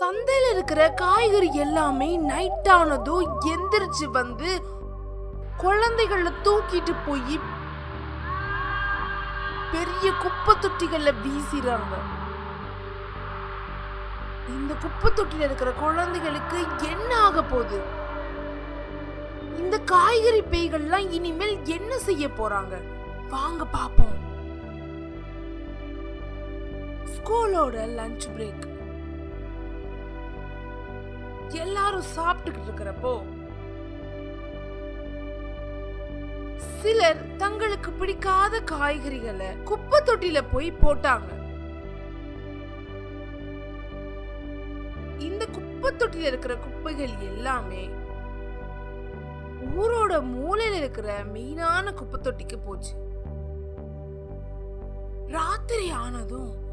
சந்தையில இருக்கிற காய்கறி எல்லாமே நைட் ஆனதும் எந்திரிச்சு வந்து குழந்தைகள தூக்கிட்டு போய் பெரிய குப்பை தொட்டிகள்ல வீசிறாங்க. இந்த குப்பை தொட்டில இருக்கிற குழந்தைகளுக்கு என்ன ஆக போகுது? இந்த காய்கறி பேய்கள்லாம் இனிமேல் என்ன செய்ய போறாங்க? வாங்க பாப்போம். ஸ்கூலோட லஞ்ச் பிரேக் எல்லாரும் சாப்பிட்டுக்கிட்டு இருக்கிறப்போ சிலர் தங்களுக்கு பிடிக்காத காய்கறிகளை குப்பை தொட்டில போய் போட்டாங்க. இந்த குப்பை தொட்டில இருக்கிற குப்பைகள் எல்லாமே ஊரோட மூலையில இருக்கிற மெயினான குப்பை தொட்டிக்கு போச்சு. ராத்திரி ஆனதும்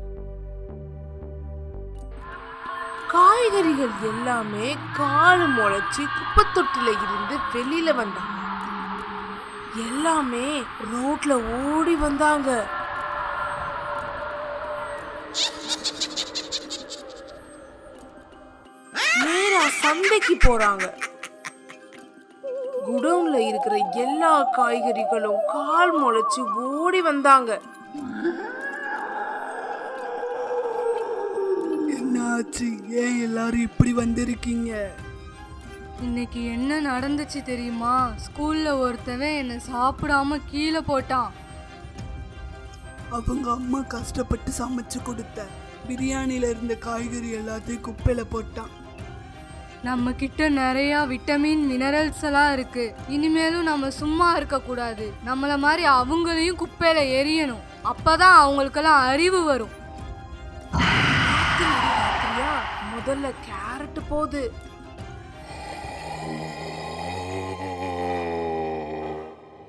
காய்கறிகள் எல்லாமே கால் முளைச்சி குப்பை தொட்டில இருந்து வெளியில வந்தாங்க. எல்லாமே ரோட்ல ஓடி வந்தாங்க. நேரா சந்தைக்கு போறாங்க. குடவுன்ல இருக்கிற எல்லா காய்கறிகளும் கால் முளைச்சு ஓடி வந்தாங்க. என்னாச்சு? ஏன் எல்லாரும் இப்படி வந்திருக்கீங்க? இன்னைக்கு என்ன நடந்துச்சு தெரியுமா? ஸ்கூல்ல ஒருத்தவன் என்னை சாப்பிடாம கீழே போட்டான். அவங்க அம்மா கஷ்டப்பட்டு சமைச்சு கொடுத்த பிரியாணில இருந்த காய்கறி எல்லாத்தையும் குப்பையில போட்டான். நம்ம கிட்ட நிறைய விட்டமின் மினரல்ஸ் எல்லாம் இருக்கு. இனிமேலும் நம்ம சும்மா இருக்க கூடாது நம்மள மாதிரி அவங்களையும் குப்பையில எரியணும். அப்பதான் அவங்களுக்கெல்லாம் அறிவு வரும். முதல்ல கேரட் போகுது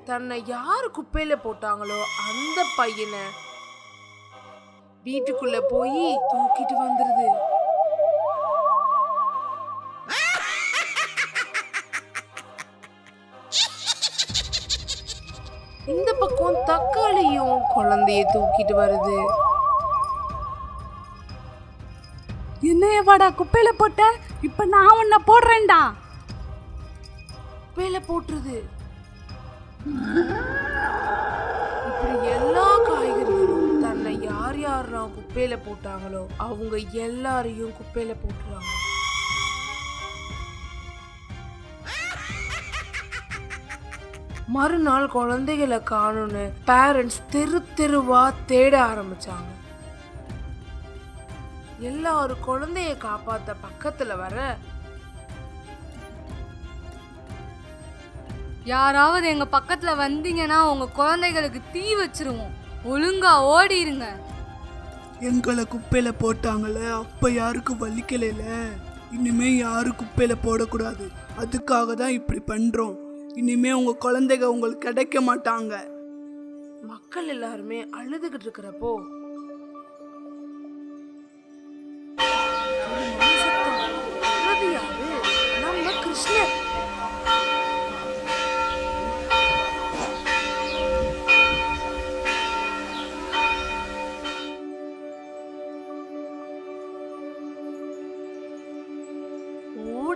தன்னை யாரு குப்பையில போட்டாங்களோ அந்த பையனை வீட்டுக்குள்ள போய் தூக்கிட்டு வந்துருது. இந்த பக்கம் தக்காளியும் குழந்தைய தூக்கிட்டு வருது. என்னைய வாடா குப்பையில போட்ட? இப்ப நான் உன்னை போடுறேன்டா. குப்பையில போட்டுருது இப்படி எல்லா காய்கறிகளும் தன்னை யார் யாரெல்லாம் குப்பையில போட்டாங்களோ அவங்க எல்லாரையும் குப்பையில போட்டுருவாங்க. மறுநாள் குழந்தைகளை காணும்னு பேரண்ட்ஸ் தெரு தெருவா தேட ஆரம்பிச்சாங்க. எல்லாரும் குழந்தைய காப்பாத்த பக்கத்துல வர யாராவது எங்க பக்கத்துல வந்தீங்கன்னா உங்க குழந்தைகளுக்கு தீ வச்சிருவோம். ஒழுங்கா ஓடிருங்க எங்களை குப்பையில போட்டாங்களே அப்ப யாருக்கும் வலிக்கலைல? இனிமே யாரும் குப்பையில போடக்கூடாது. அதுக்காக தான் இப்படி பண்றோம். இனிமே உங்க குழந்தைங்க உங்களுக்கு கிடைக்க மாட்டாங்க. மக்கள் எல்லாருமே அழுதுகிட்டு இருக்கிறப்போ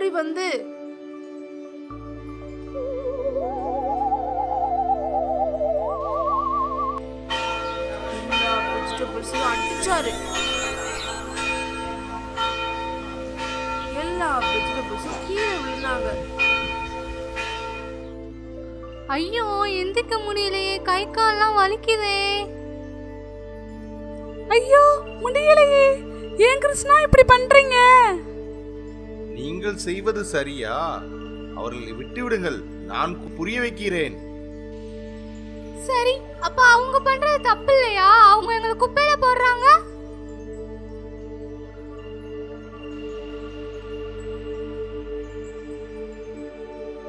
ஓடி வந்து வெஜிடபிள்ஸையும் அடிச்சாரு. எல்லா வெஜிடபிள்ஸும் கீழே விழுந்தாங்க. ஐயோ எந்திக்க முடியலையே கை கால்லாம் வலிக்குதே. ஐயோ முடியலையே. ஏன் கிருஷ்ணா இப்படி பண்றீங்க? நீங்கள் செய்வது சரியா? அவர்களை விட்டுவிடுங்கள். நான் புரிய வைக்கிறேன். சரி அப்ப அவங்க பண்றது தப்பு இல்லையா அவங்க எங்களை குப்பையில போடுறாங்க?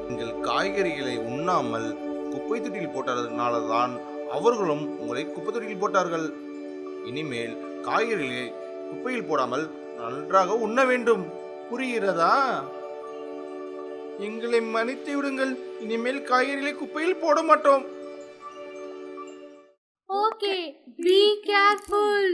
நீங்கள் காய்கறிகளை உண்ணாமல் குப்பை தொட்டியில் போட்டதுனால தான் அவர்களும் உங்களை குப்பை தொட்டியில் போட்டார்கள். இனிமேல் காய்கறிகளை குப்பையில் போடாமல் நன்றாக உண்ண வேண்டும். புரிகிறதா? எங்களை மன்னித்து விடுங்கள். இனிமேல் காய்கறிகளை குப்பையில் போட மாட்டோம். Okay be careful